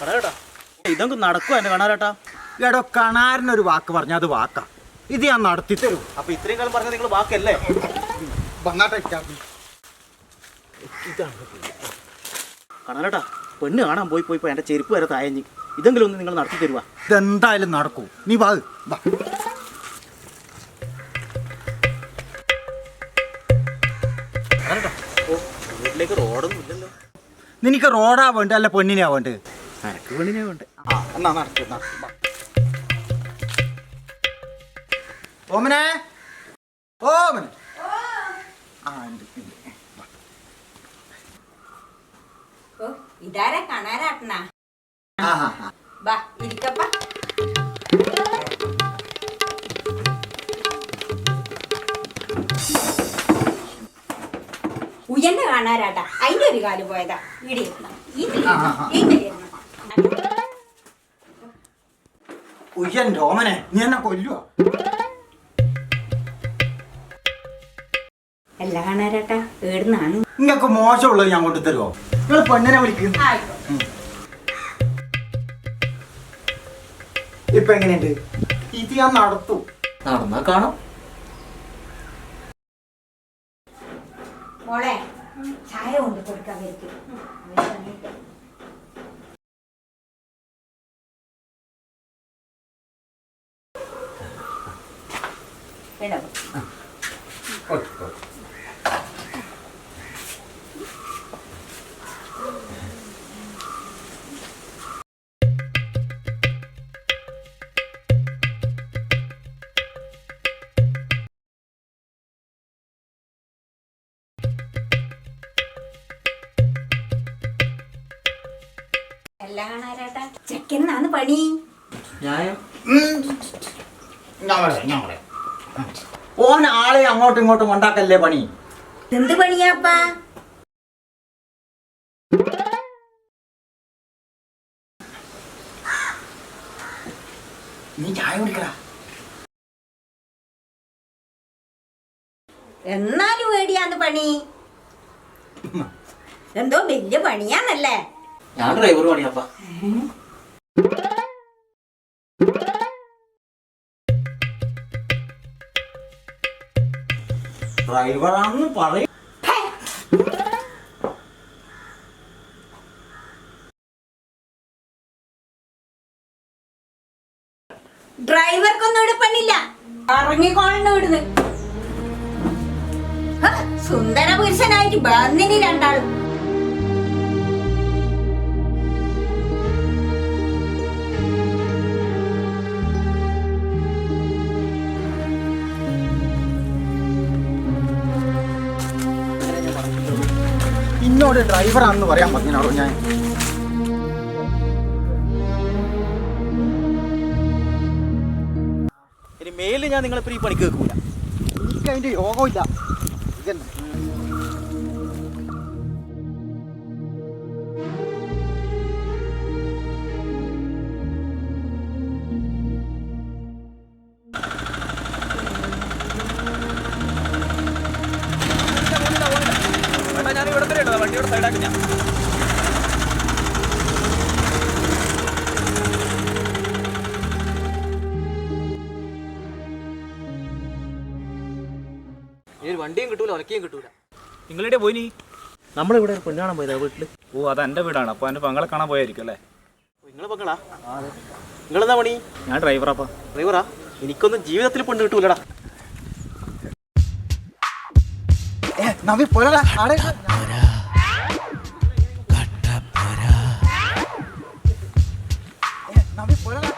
കണാരേട്ടാ ഇതൊക്കെ നടക്കുവോ എന്നെ കാണാറേട്ടാ എടോ കണാരനൊരു വാക്ക് പറഞ്ഞാൽ അത് വാക്കാ. ഇത് ഞാൻ നടത്തി തരും. അപ്പൊ ഇത്രയും കാലം പറഞ്ഞ നിങ്ങൾ വാക്കല്ലേ? കണാരേട്ടാ പെണ്ണ് കാണാൻ പോയി പോയി എന്റെ ചെരുപ്പ് വരെ തായഞ്ഞ് ഇതെങ്കിലും ഒന്ന് നിങ്ങൾ നടത്തി തരുവാ. ഇതെന്തായാലും നടക്കൂ. നീ വാ വീട്ടിലേക്ക് റോഡൊന്നും ഇല്ലല്ലോ. നിനക്ക് റോഡാ വേണ്ട? അല്ല പെണ്ണിനാ വേണ്ട? പെണ്ണിനെ ആ എന്നാ നടക്ക്. ഓമനെ ഓമനെ ആ ഉണ്ട്, ഇതാരാ. ബാ ഇരിക്കപ്പ. ഉയർന്ന കാണാരാട്ടാ. അതിന്റെ ഒരു കാൽ പോയതാ. ഇടി. ഇരുന്നോ. ഉയ്യന്റെ ഓമനെ നീ എന്നെ കൊല്ലുവാ? അല്ല കാണാരാട്ടാ ഏടുന്നാണ്. നിങ്ങൾക്ക് മോശമുള്ളത് ഞാൻ കൊണ്ടു തരുമോ നിങ്ങൾ പെണ്ണിനെ വിളിക്കും. ഇപ്പൊ എങ്ങനെയുണ്ട്? ഇത് ഞാൻ നടത്തു. നടന്നാ കാണാം. മോളെ ചായ കൊണ്ട് കൊടുക്കാൻ വരും കാണാരാട്ടാ ചെക്കനാണ് പണി? ഞാൻ ഞാൻ പറയാം ഞാൻ പറയാം ഓൻ ആളെ അങ്ങോട്ടും ഇങ്ങോട്ടും ഉണ്ടാക്കല്ലേ പണി? എന്ത് പണിയാപ്പാ നീ ചായ കുടിക്കടാ. എന്നാലും വേടിയാന്ന് പണി. എന്തോ വലിയ പണിയാന്നല്ലേ? ഞാൻ ഡ്രൈവർ പണിയാപ്പാ ഡ്രൈവറാണെന്ന് പറയും. ഡ്രൈവർക്കൊന്നും ഇവിടെ പണില്ല ഇറങ്ങിക്കോളണം ഇവിടുന്ന്. സുന്ദര പുരുഷനായിട്ട് ബന്നിനി രണ്ടാളും. എന്നോട് ഡ്രൈവറാണെന്ന് പറയാൻ പറഞ്ഞോ ഞാൻ? ഇനി മേലിൽ ഞാൻ നിങ്ങളിപ്പോ ഈ പണിക്ക് വെക്കൂല. എനിക്ക് അതിന്റെ യോഗമില്ല. ഇതെന്നെ. ഈ ഒരു വണ്ടിയും കിട്ടൂല ഒലക്കിയും കിട്ടൂല. നിങ്ങളുടെ പോയി നീ? നമ്മളിവിടെ പെണ്ണാണ് പോയതാ വീട്ടിൽ. ഓ അത് എന്റെ വീടാണ്. അപ്പോൾ എന്റെ പങ്കളെ കാണാൻ പോയായിരിക്കും അല്ലേ? നിങ്ങളെ പങ്കളാ നിങ്ങളെന്താ പണി? ഞാൻ ഡ്രൈവറാപ്പാ. ഡ്രൈവറാ? എനിക്കൊന്നും ജീവിതത്തിൽ പെണ്ണ് കിട്ടൂലടാ. ഏ നവി പോരടാ. ആടെ. ഏ, നവി പോരടാ